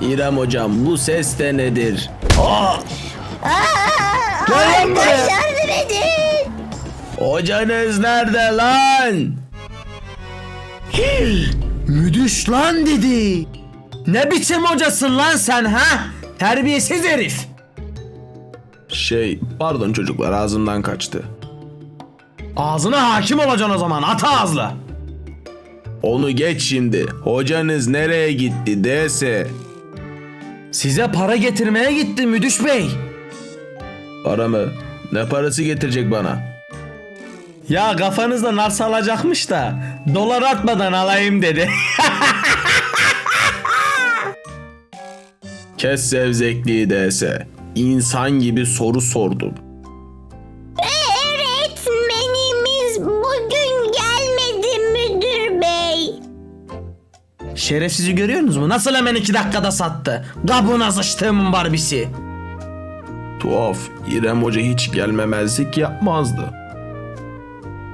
İrem hocam bu ses de nedir? Gel lan buraya. yardım edin. Hocanız nerede lan? Müdüş lan dedi. Ne biçim hocasın lan sen ha? Terbiyesiz herif. Şey pardon çocuklar ağzımdan kaçtı. Ağzına hakim olacaksın o zaman ata ağızlı. Onu geç şimdi. Hocanız nereye gitti DS? Size para getirmeye gitti müdüş bey. Para mı? Ne parası getirecek bana? Ya kafanızda nar salacakmış da dolar atmadan alayım dedi. Kes sevzekliği DS. İnsan gibi soru sordum. Öğretmenimiz bugün gelmedi müdür bey. Şerefsizi görüyorsunuz mu? Nasıl hemen iki dakikada sattı? Kabuğuna sıçtığımın barbisi. Tuhaf. İrem Hoca hiç gelmemezlik yapmazdı.